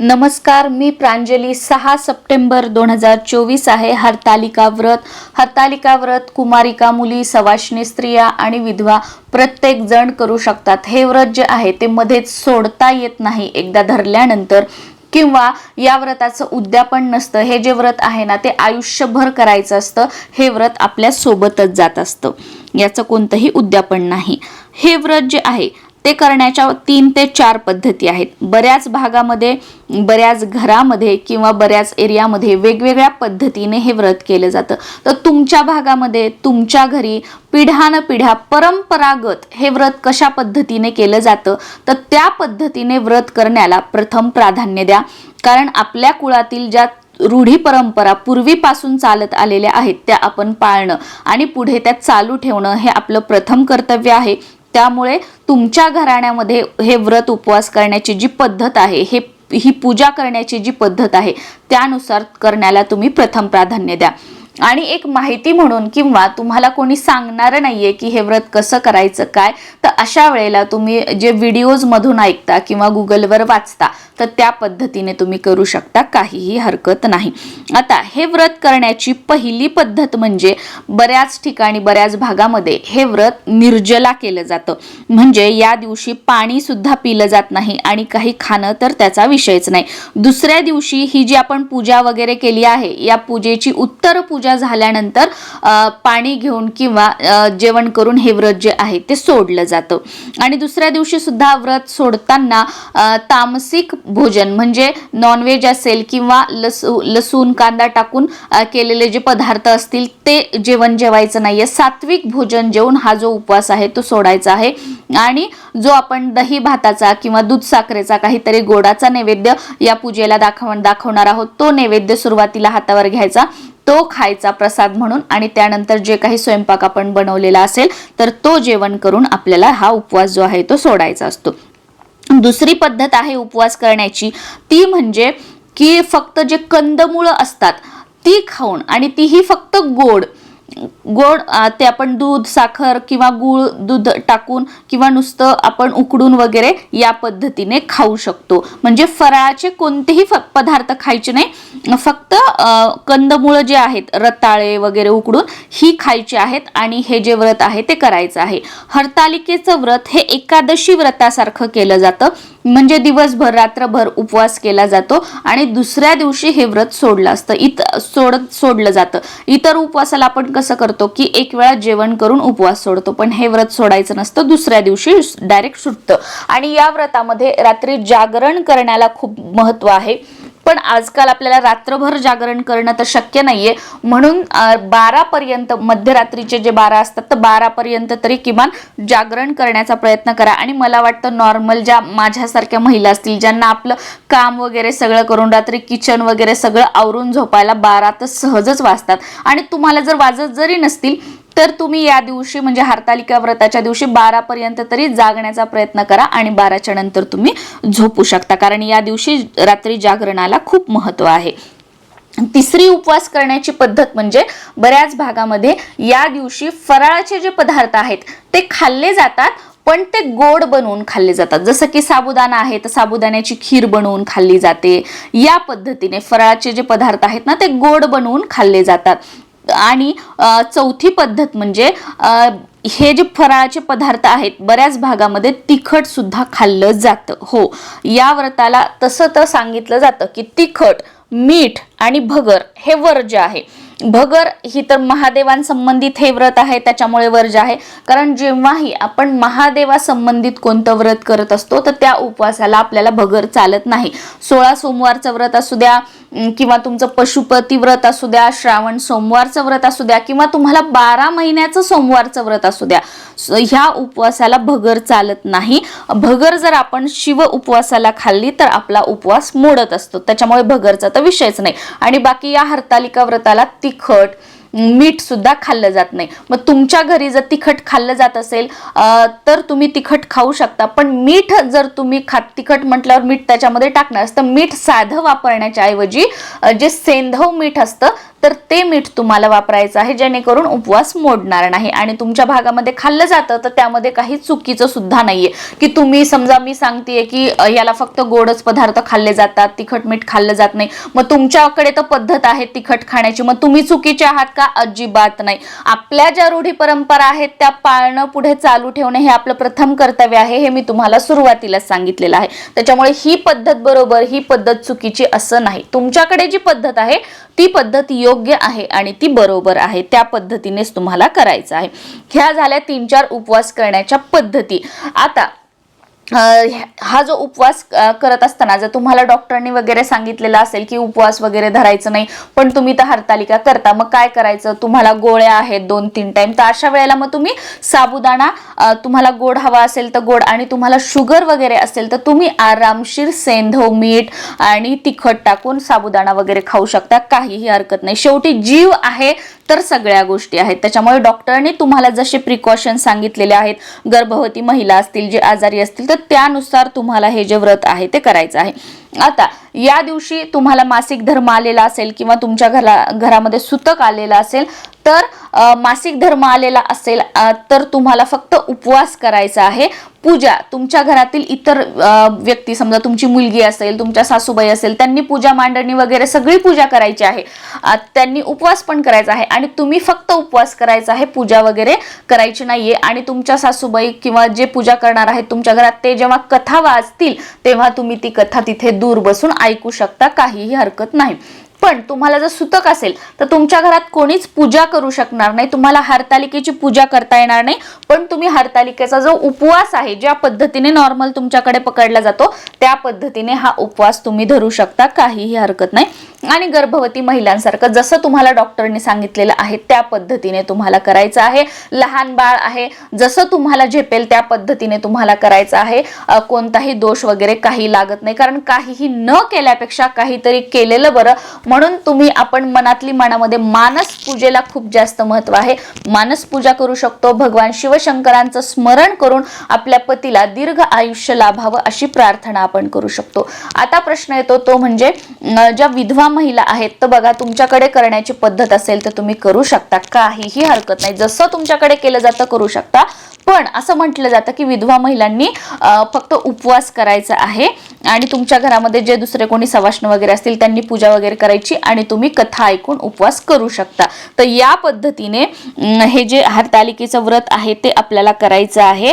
नमस्कार मी प्रांजली. सहा सप्टेंबर दोन हजार चोवीस आहे. हरतालिका व्रत. हरतालिका व्रत कुमारिका मुली सवाशणी स्त्रिया आणि विधवा प्रत्येक जण करू शकतात. हे व्रत जे आहे ते मध्येच सोडता येत नाही. एकदा धरल्यानंतर किंवा या व्रताचं उद्यापन नसतं हे जे व्रत आहे ना ते आयुष्यभर करायचं असतं. हे व्रत आपल्या सोबतच जात असतं. याचं कोणतंही उद्यापन नाही. हे व्रत जे आहे ते करण्याच्या तीन ते चार पद्धती आहेत. बऱ्याच भागामध्ये बऱ्याच घरामध्ये किंवा बऱ्याच एरियामध्ये वेगवेगळ्या पद्धतीने हे व्रत केलं जातं. तर तुमच्या भागामध्ये तुमच्या घरी पिढ्यानपिढ्या परंपरागत हे व्रत कशा पद्धतीने केलं जातं? तर त्या पद्धतीने व्रत करण्याला प्रथम प्राधान्य द्या. कारण आपल्या कुळातील ज्या रूढी परंपरा पूर्वीपासून चालत आलेल्या आहेत त्या आपण पाळणं आणि पुढे त्या चालू ठेवणं हे आपलं प्रथम कर्तव्य आहे. त्यामुळे तुमच्या घराण्यामध्ये हे व्रत उपवास करण्याची जी पद्धत आहे हे ही पूजा करण्याची जी पद्धत आहे त्यानुसार करण्याला तुम्ही प्रथम प्राधान्य द्या. आणि एक माहिती म्हणून किंवा तुम्हाला कोणी सांगणारं नाहीये की हे व्रत कसं करायचं काय तर अशा वेळेला तुम्ही जे व्हिडिओज मधून ऐकता किंवा गुगलवर वाचता तर त्या पद्धतीने तुम्ही करू शकता काहीही हरकत नाही. आता हे व्रत करण्याची पहिली पद्धत म्हणजे बऱ्याच ठिकाणी बऱ्याच भागामध्ये हे व्रत निर्जला केलं जातं. म्हणजे या दिवशी पाणी सुद्धा पिलं जात नाही आणि काही खाणं तर त्याचा विषयच नाही. दुसऱ्या दिवशी ही जी आपण पूजा वगैरे केली आहे या पूजेची उत्तर पूजा झाल्यानंतर पाणी घेऊन किंवा जेवण करून हे व्रत जे आहे ते सोडलं जातं. आणि दुसऱ्या दिवशी सुद्धा व्रत सोडताना तामसिक भोजन म्हणजे नॉनव्हेज असेल किंवा लसू लसूण कांदा टाकून केलेले जे पदार्थ असतील ते जेवण जेवायचं नाहीये. सात्विक भोजन जेवून हा जो उपवास आहे तो सोडायचा आहे. आणि जो आपण दही भाताचा किंवा दूध साखरेचा काहीतरी गोडाचा नैवेद्य या पूजेला दाखव दाखवणार आहोत तो नैवेद्य सुरुवातीला हातावर घ्यायचा. तो खायचा प्रसाद म्हणून आणि त्यानंतर जे काही स्वयंपाक आपण बनवलेला असेल तर तो जेवण करून आपल्याला हा उपवास जो आहे तो सोडायचा असतो. दुसरी पद्धत आहे उपवास करण्याची. ती म्हणजे की फक्त जे कंदमुळं असतात ती खाऊन आणि तीही फक्त गोड गोड ते आपण दूध साखर किंवा गूळ दूध टाकून किंवा नुसतं आपण उकडून वगैरे या पद्धतीने खाऊ शकतो. म्हणजे फराळाचे कोणतेही फ- पदार्थ खायचे नाही. फक्त कंदमुळं जे आहेत रताळे वगैरे उकडून ही खायची आहेत आणि हे जे व्रत आहे ते करायचं आहे. हरतालिकेचं व्रत हे एकादशी व्रतासारखं केलं जातं. म्हणजे दिवसभर रात्रभर उपवास केला जातो आणि दुसऱ्या दिवशी हे व्रत सोडलं असतं. इत सोड सोडलं जातं. इतर उपवासाला आपण कसं करतो की एक वेळा जेवण करून उपवास सोडतो पण हे व्रत सोडायचं नसतं. दुसऱ्या दिवशी डायरेक्ट सुटतं. आणि या व्रतामध्ये रात्री जागरण करण्याला खूप महत्त्व आहे. पण आजकाल आपल्याला रात्रभर जागरण करणं तर शक्य नाहीये. म्हणून बारा पर्यंत मध्यरात्रीचे जे बारा असतात तर बारा पर्यंत तरी किमान जागरण करण्याचा प्रयत्न करा. आणि मला वाटतं नॉर्मल ज्या माझ्यासारख्या महिला असतील ज्यांना आपलं काम वगैरे सगळं करून रात्री किचन वगैरे सगळं आवरून झोपायला बारा तर सहजच वाजतात आणि तुम्हाला जर वाजत जरी नसतील तर तुम्ही या दिवशी म्हणजे हरतालिका व्रताच्या दिवशी बारा पर्यंत तरी जागण्याचा प्रयत्न करा आणि बाराच्या नंतर तुम्ही झोपू शकता. कारण या दिवशी रात्री जागरणाला खूप महत्त्व आहे. तिसरी उपवास करण्याची पद्धत म्हणजे बऱ्याच भागामध्ये या दिवशी फराळाचे जे पदार्थ आहेत ते खाल्ले जातात पण ते गोड बनवून खाल्ले जातात. जसं की साबुदाणा आहे तर साबुदाण्याची खीर बनवून खाल्ली जाते. या पद्धतीने फराळाचे जे पदार्थ आहेत ना ते गोड बनवून खाल्ले जातात. आणि चौथी पद्धत म्हणजे हे जे फराळाचे पदार्थ आहेत बऱ्याच भागामध्ये तिखट सुद्धा खाल्लं जातं. हो या व्रताला तसं तर सांगितलं जातं की तिखट मीठ आणि भगर हे वर्ज्य आहे भगर ही तर महादेवांसंबंधित हे व्रत आहे त्याच्यामुळे वर्ज आहे. कारण जेव्हाही आपण महादेवासंबंधित कोणतं व्रत करत असतो तर त्या उपवासाला आपल्याला भगर चालत नाही. सोळा सोमवारचं व्रत असू द्या किंवा तुमचं पशुपती व्रत असू द्या श्रावण सोमवारचं व्रत असू द्या किंवा तुम्हाला बारा महिन्याचं सोमवारचं व्रत असू द्या ह्या उपवासाला भगर चालत नाही. भगर जर आपण शिव उपवासाला खाल्ली तर आपला उपवास मोडत असतो. त्याच्यामुळे भगरचा तर विषयच नाही. आणि बाकी या हरतालिका व्रताला तिखट मीठ सुद्धा खाल्लं जात नाही. मग तुमच्या घरी जर तिखट खाल्लं जात असेल तर तुम्ही तिखट खाऊ शकता. पण मीठ जर तुम्ही खात तिखट म्हटल्यावर मीठ त्याच्यामध्ये टाकणार तर मीठ साधं वापरण्याच्या ऐवजी जे सेंधव मीठ असतं तर ते मीठ तुम्हाला वापरायचं आहे जेणेकरून उपवास मोडणार नाही. आणि तुमच्या भागामध्ये खाल्लं जातं तर त्यामध्ये काही चुकीचं सुद्धा नाहीये. की तुम्ही समजा मी सांगतेय की याला फक्त गोडच पदार्थ खाल्ले जातात तिखट मीठ खाल्लं जात नाही. मग तुमच्याकडे तर पद्धत आहे तिखट खाण्याची. मग तुम्ही चुकीचे आहात का? अजिबात नाही. आपल्या ज्या रूढी परंपरा आहेत त्या पाळणं पुढे चालू ठेवणे हे आपलं प्रथम कर्तव्य आहे हे मी तुम्हाला सुरुवातीला सांगितलेलं आहे. त्याच्यामुळे ही पद्धत बरोबर ही पद्धत चुकीची असं नाही. तुमच्याकडे जी पद्धत आहे ती पद्धत योग्य आहे आणि ती बरोबर आहे त्या पद्धतीनेच तुम्हाला करायचं आहे. ह्या झाल्या तीन चार उपवास करण्याच्या पद्धती. आता हा जो उपवास करत असताना जर तुम्हाला डॉक्टरांनी वगैरे सांगितलेलं असेल की उपवास वगैरे धरायचं नाही पण तुम्ही तर हरतालिका करता मग काय करायचं? तुम्हाला गोळ्या आहेत दोन तीन टाइम तर अशा वेळेला मग तुम्ही साबुदाणा तुम्हाला गोड हवा असेल तर गोड आणि तुम्हाला शुगर वगैरे असेल तर तुम्ही आरामशीर सेंधव मीठ आणि तिखट टाकून साबुदाणा वगैरे खाऊ शकता. काहीही हरकत नाही. शेवटी जीव आहे तर सगळ्या गोष्टी आहेत. त्याच्यामुळे डॉक्टरने तुम्हाला जसे प्रिकॉशन सांगितलेले आहेत गर्भवती महिला असतील जे आजारी असतील तर त्यानुसार तुम्हाला हे जे व्रत आहे ते करायचं आहे. आता या दिवशी तुम्हाला मासिक धर्म आलेला असेल किंवा तुमच्या घरा घरामध्ये सुतक आलेला असेल तर मासिक धर्म आलेला असेल तर तुम्हाला फक्त उपवास करायचा आहे. पूजा तुमच्या घरातील इतर व्यक्ती समजा तुमची मुलगी असेल तुमच्या सासूबाई असेल त्यांनी पूजा मांडणी वगैरे सगळी पूजा करायची आहे. त्यांनी उपवास पण करायचा आहे आणि तुम्ही फक्त उपवास करायचा आहे पूजा वगैरे करायची नाहीये. आणि तुमच्या सासूबाई किंवा जे पूजा करणार आहेत तुमच्या घरात ते जेव्हा कथा वाचतील तेव्हा तुम्ही ती कथा तिथे दूर बसून ऐकू शकता काहीही हरकत नाही. पण तुम्हाला जर सुतक असेल तर तुमच्या घरात कोणीच पूजा करू शकणार नाही. तुम्हाला हरतालिकेची पूजा करता येणार नाही. पण तुम्ही हरतालिकेचा जो उपवास आहे ज्या पद्धतीने नॉर्मल तुमच्याकडे पकडला जातो त्या पद्धतीने हा उपवास तुम्ही धरू शकता. काहीही हरकत नाही. आणि गर्भवती महिलांसारखं जसं तुम्हाला डॉक्टरने सांगितलेलं आहे त्या पद्धतीने तुम्हाला करायचं आहे. लहान बाळ आहे जसं तुम्हाला झेपेल त्या पद्धतीने तुम्हाला करायचं आहे. कोणताही दोष वगैरे काही लागत नाही. कारण काहीही न केल्यापेक्षा काहीतरी केलेलं बरं म्हणून तुम्ही आपण मनातली मनामध्ये मानस पूजेला खूप जास्त महत्त्व आहे. मानस पूजा करू शकतो भगवान शिवशंकरांचं स्मरण करून आपल्या पतीला दीर्घ आयुष्य लाभावं अशी प्रार्थना आपण करू शकतो. आता प्रश्न येतो तो म्हणजे ज्या विधवा महिला आहेत तर बघा तुमच्याकडे करण्याची पद्धत असेल तर तुम्ही करू शकता. काहीही हरकत नाही. जसं तुमच्याकडे केलं जातं करू शकता. पण असं म्हटलं जातं की विधवा महिलांनी फक्त उपवास करायचा आहे आणि तुमच्या घरामध्ये जे दुसरे कोणी सवाष्ण वगैरे असतील त्यांनी पूजा वगैरे करायची आणि तुम्ही कथा ऐकून उपवास करू शकता. तर या पद्धतीने हे जे हरतालिकेचं व्रत आहे ते आपल्याला करायचं आहे.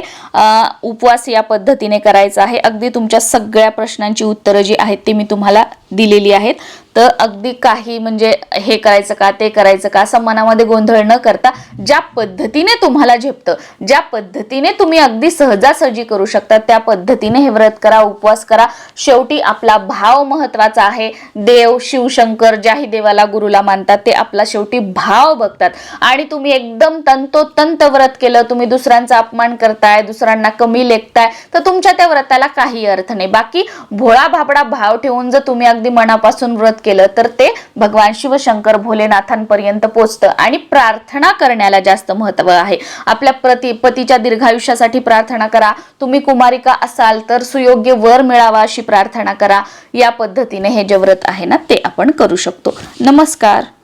उपवास या पद्धतीने करायचा आहे. अगदी तुमच्या सगळ्या प्रश्नांची उत्तरं जी आहेत ती मी तुम्हाला दिलेली आहेत. तर अगदी काही म्हणजे हे करायचं का ते करायचं का असं मनामध्ये गोंधळ न करता ज्या पद्धतीने तुम्हाला झेपतं ज्या पद्धतीने तुम्ही अगदी सहजासहजी करू शकता त्या पद्धतीने हे व्रत करा उपवास करा. शेवटी आपला भाव महत्त्वाचा आहे. देव शिवशंकर ज्याही देवाला गुरुला मानतात ते आपला शेवटी भाव बघतात. आणि तुम्ही एकदम तंतोतंत व्रत केलं तुम्ही दुसऱ्यांचा अपमान करताय दुसऱ्यांना कमी लेखताय तर तुमच्या त्या व्रताला काही अर्थ नाही. बाकी भोळा भाबडा भाव ठेवून जर तुम्ही अगदी मनापासून व्रत केलं तर ते भगवान शिवशंकर भोलेनाथांपर्यंत पोचतं आणि प्रार्थना करण्याला जास्त महत्त्व आहे. आपल्या प्रति पतीच्या दीर्घायुष्यासाठी प्रार्थना करा. तुम्ही कुमारिका असाल तर सुयोग्य वर मिळावा अशी प्रार्थना करा. या पद्धतीने हे जे व्रत आहे ना ते आपण करू शकतो. नमस्कार.